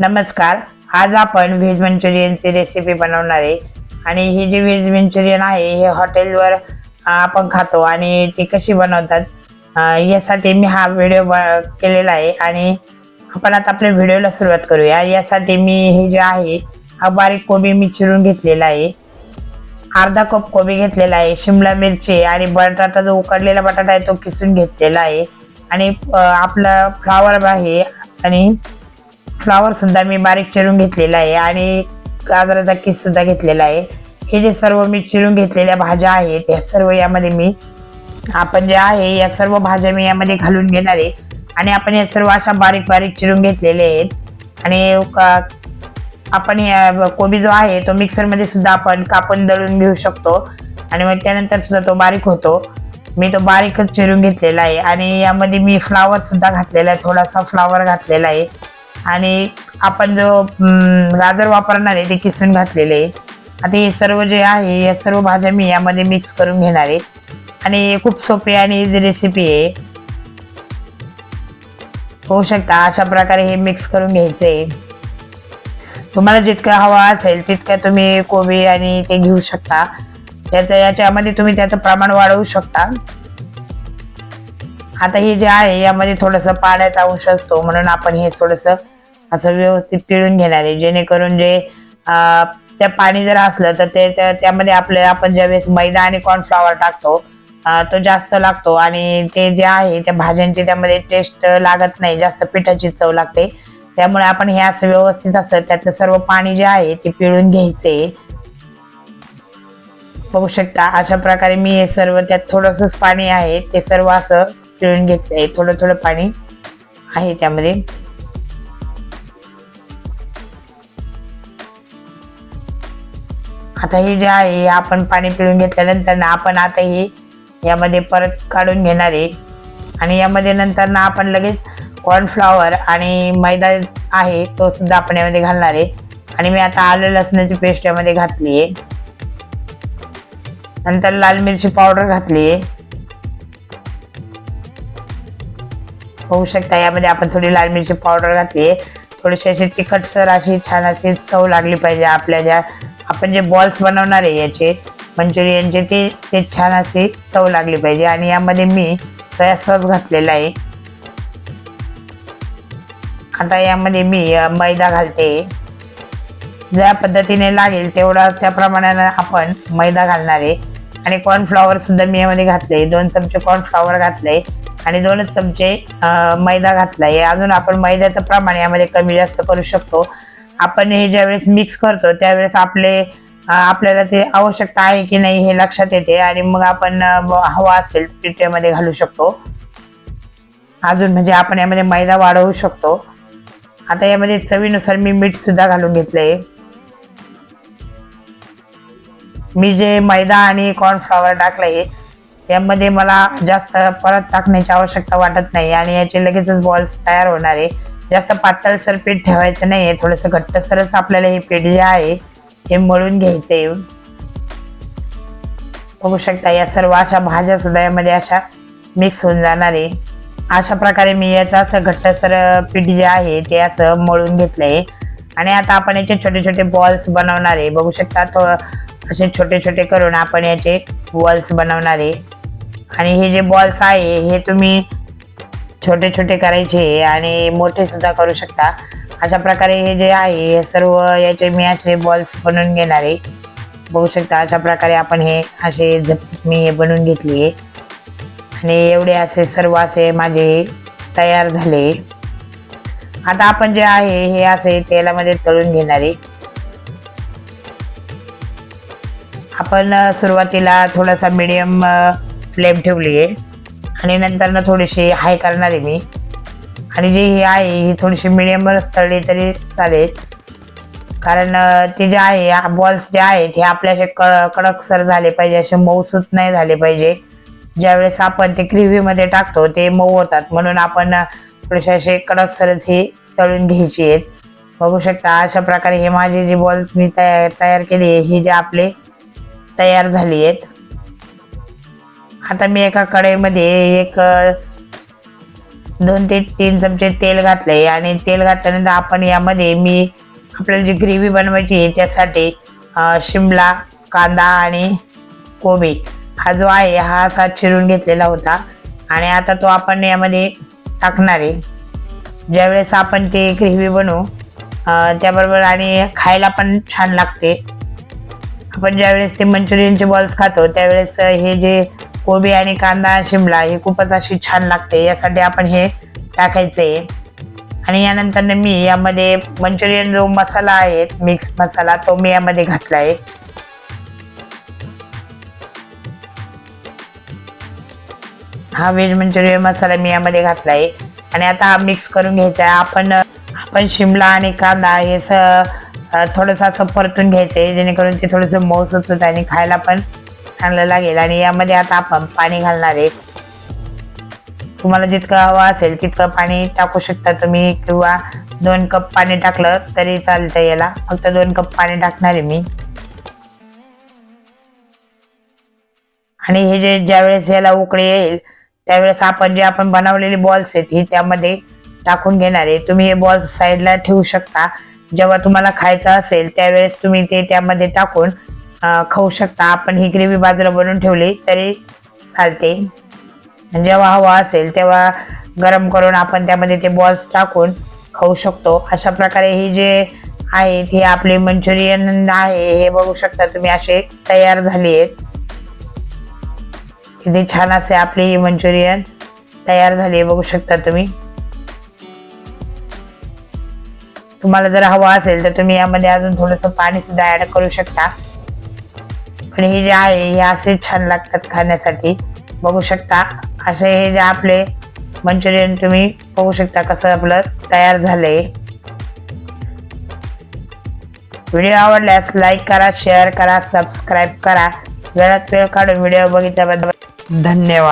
नमस्कार. आज आपण व्हेज मंचुरियनची रेसिपी बनवणार आहे. आणि ही जी व्हेज मंचुरियन आहे हे हॉटेलवर आपण खातो आणि ती कशी बनवतात यासाठी मी हा व्हिडिओ ब- केलेला आहे. आणि आपण आता आपल्या व्हिडिओला सुरुवात करूया. यासाठी मी हे जे आहे हा बारीक कोबी मी चिरून घेतलेला आहे. अर्धा कप कोबी घेतलेला आहे शिमला मिरची आणि बटाटा जो उकडलेला बटाटा आहे तो किसून घेतलेला आहे. आणि आपलं आपला फ्लावर आहे आणि फ्लावर सुद्धा मी बारीक चिरून घेतलेला आहे आणि गाजराचा किस सुद्धा घेतलेला आहे. हे जे सर्व मी चिरून घेतलेल्या भाज्या आहेत या सर्व यामध्ये मी आपण जे आहे या सर्व भाज्या मी यामध्ये घालून घेणार आहे. आणि आपण या सर्व अशा बारीक बारीक चिरून घेतलेले आहेत. आणि का आपण या कोबी जो आहे तो मिक्सरमध्ये सुद्धा आपण कापून दळून घेऊ शकतो. आणि मग त्यानंतर सुद्धा तो बारीक होतो. मी तो बारीकच चिरून घेतलेला आहे. आणि यामध्ये मी फ्लावर सुद्धा घातलेला आहे थोडासा फ्लावर घातलेला आहे. आणि आपण जो गाजर वापरणार आहे ते किसून घातलेले आता हे सर्व जे आहे या सर्व भाज्या मी यामध्ये मिक्स करून घेणार आहे. आणि खूप सोपी आणि इझी रेसिपी आहे. होऊ शकता अशा प्रकारे हे मिक्स करून घ्यायचं आहे. तुम्हाला जितकं हवा असेल तितकं तुम्ही कोबी आणि ते घेऊ शकता. याचं याच्यामध्ये तुम्ही त्याचं प्रमाण वाढवू शकता. आता हे जे आहे यामध्ये थोडंसं पाण्याचा अंश असतो म्हणून आपण हे थोडंसं असं व्यवस्थित पिळून घेणार. आहे जेणेकरून जे त्या पाणी जर असलं तर त्याच्या त्यामध्ये आपलं आपण ज्यावेळेस मैदा आणि कॉर्नफ्लॉवर टाकतो तो जास्त लागतो. आणि ते जे आहे त्या भाज्यांची त्यामध्ये टेस्ट लागत नाही. जास्त पिठाची चव लागते. त्यामुळे आपण हे असं व्यवस्थित असं त्यातलं सर्व पाणी जे आहे ते पिळून घ्यायचे. बघू शकता अशा प्रकारे मी हे सर्व त्यात थोडंसंच पाणी आहे ते सर्व असं पिळून घेतलंय. थोडं थोडं पाणी आहे त्यामध्ये. आता हे जे आहे आपण पाणी पिळून घेतल्यानंतर ना आपण आता हे यामध्ये परत काढून घेणार आहे. आणि यामध्ये नंतर ना आपण लगेच कॉर्नफ्लॉवर आणि मैदा आहे तो सुद्धा आपण यामध्ये घालणार आहे. आणि मी आता आलं लसणाची पेस्ट यामध्ये घातली आहे. नंतर लाल मिरची पावडर घातली आहे. होऊ शकता यामध्ये आपण थोडी लाल मिरची पावडर घातली आहे. थोडीशी अशी तिखटसर अशी छान अशी चव लागली पाहिजे आपल्या ज्या आपण जे बॉल्स बनवणार आहे याचे मंचुरियनचे ते ते छान अशी चव लागली पाहिजे. आणि यामध्ये मी सोया सॉस घातलेला आहे. आता यामध्ये मी मैदा घालते. ज्या पद्धतीने लागेल तेवढा त्या प्रमाणानं आपण मैदा घालणार आहे. आणि कॉर्नफ्लॉवर सुद्धा मी यामध्ये घातले दोन चमचे कॉर्नफ्लॉवर घातले आणि दोनच चमचे मैदा मैदा घातलाय. अजून आपण मैद्याचं प्रमाण यामध्ये कमी जास्त करू शकतो. आपण हे ज्यावेळेस मिक्स करतो त्यावेळेस आपले आपल्याला ते आवश्यकता आहे की नाही हे लक्षात येते आणि मग आपण हवा असेल पिठ्यामध्ये घालू शकतो. अजून म्हणजे आपण यामध्ये मैदा वाढवू शकतो. आता यामध्ये चवीनुसार मी मीठ सुद्धा घालून घेतलंय. मी जे मैदा आणि कॉर्नफ्लॉवर टाकलंय यामध्ये मला जास्त परत टाकण्याची आवश्यकता वाटत नाही आणि याचे लगेचच बॉल्स तयार होणार आहे. जास्त पातळसर पीठ ठेवायचं नाही आहे थोडंसं घट्टसरच आपल्याला हे पीठ जे आहे हे मळून घ्यायचं येऊन बघू शकता या सर्व अशा भाज्या सुद्धा यामध्ये अशा मिक्स होऊन जाणार आहे. अशा प्रकारे मी याचं असं घट्टसर पीठ जे आहे ते असं मळून घेतलंय. आणि आता आपण याचे छोटे छोटे बॉल्स बनवणार आहे. बघू शकता तो असे छोटे छोटे करून आपण याचे बॉल्स बनवणार आहे. आणि हे जे बॉल्स आहे हे तुम्ही छोटे छोटे करायचे आणि मोठे सुद्धा करू शकता. अशा प्रकारे हे जे आहे हे सर्व याचे मी असे बॉल्स बनवून घेणार आहे बघू शकता अशा प्रकारे आपण हे असे झट मी हे बनवून घेतली आहे. आणि एवढे असे सर्व असे माझे तयार झाले. आता आपण जे आहे हे असे तेलामध्ये तळून घेणार. आहे आपण सुरुवातीला थोडासा मिडियम फ्लेम ठेवली आहे. आणि नंतर ना थोडीशी हाय करणार आहे मी. आणि जी ही आहे ही थोडीशी मिडियमवरच तळली तरी चालेल. कारण ते जे आहे बॉल्स जे आहेत हे आपले असे क कडकसर झाले पाहिजे असे मऊसूत नाही झाले पाहिजे. ज्यावेळेस आपण ते ग्रेव्हीमध्ये टाकतो ते मऊ होतात. म्हणून आपण थोडेसे असे कडकसरच हे तळून घ्यायची आहेत. बघू शकता अशा प्रकारे हे माझे जे बॉल्स मी तयार तयार केले हे जे आपले तयार झाली आहेत. आता मी एका कढईमध्ये एक दोन ते तीन चमचे तेल घातले आणि तेल घातल्यानंतर आपण यामध्ये मी आपल्याला जी ग्रेव्ही बनवायची आहे त्यासाठी शिमला कांदा आणि कोबी हा जो आहे हा असा चिरून घेतलेला होता. आणि आता तो आपण यामध्ये टाकणार आहे. ज्यावेळेस आपण ते ग्रेव्ही बनवू त्याबरोबर आणि खायला पण छान लागते. आपण ज्यावेळेस ते मंचुरियनचे बॉल्स खातो त्यावेळेस हे जे कोबी आणि कांदा शिमला हे खूपच अशी छान लागते. यासाठी आपण हे टाकायचे. आणि यानंतर मी यामध्ये मंचुरियन जो मसाला आहे मिक्स मसाला तो मी यामध्ये घातला आहे हा व्हेज मंचुरियन मसाला मी यामध्ये घातला आहे आणि आता हा मिक्स करून घ्यायचा आहे. आपण आपण शिमला आणि कांदा हे स थोडंसं असं परतून घ्यायचं आहे जेणेकरून ते थोडंसं मऊ होतं आणि खायला पण चांगलं लागेल आणि यामध्ये आता आपण पाणी घालणार आहे. तुम्हाला जितकं हवं असेल तितकं पाणी टाकू शकता तुम्ही किंवा दोन कप पाणी टाकलं तरी चालतं याला. फक्त दोन कप पाणी टाकणार आहे मी. आणि हे जे ज्यावेळेस याला उकळी येईल त्यावेळेस आपण जे आपण बनवलेली बॉल्स आहेत ही त्यामध्ये टाकून घेणार आहे. तुम्ही हे बॉल्स साईडला ठेवू शकता. जेव्हा तुम्हाला खायचं असेल त्यावेळेस तुम्ही ते त्यामध्ये टाकून खाऊ शकता. आपण ही ग्रेव्ही बाजूला बनवून ठेवली तरी चालते. जेव्हा हवा असेल तेव्हा गरम करून आपण त्यामध्ये ते बॉल्स टाकून खाऊ शकतो. अशा प्रकारे ही जे आहेत हे आपले मंचुरियन आहे हे बघू शकता तुम्ही असे तयार झाले आहेत. किती छान असे आपले ही मंचुरियन तयार झाले बघू शकता तुम्ही. तुम्हाला जर हवा असेल तर तुम्ही यामध्ये अजून थोडंसं पाणी सुद्धा ऍड करू शकता. पण हे जे आहे हे असे छान लागतात खाण्यासाठी. बघू शकता. असे हे जे आपले मंचुरियन तुम्ही बघू शकता कसं आपलं तयार झालंय. व्हिडिओ आवडल्यास लाईक करा शेअर करा सबस्क्राईब करा. वेळात वेळ काढून व्हिडिओ बघितल्याबद्दल धन्यवाद.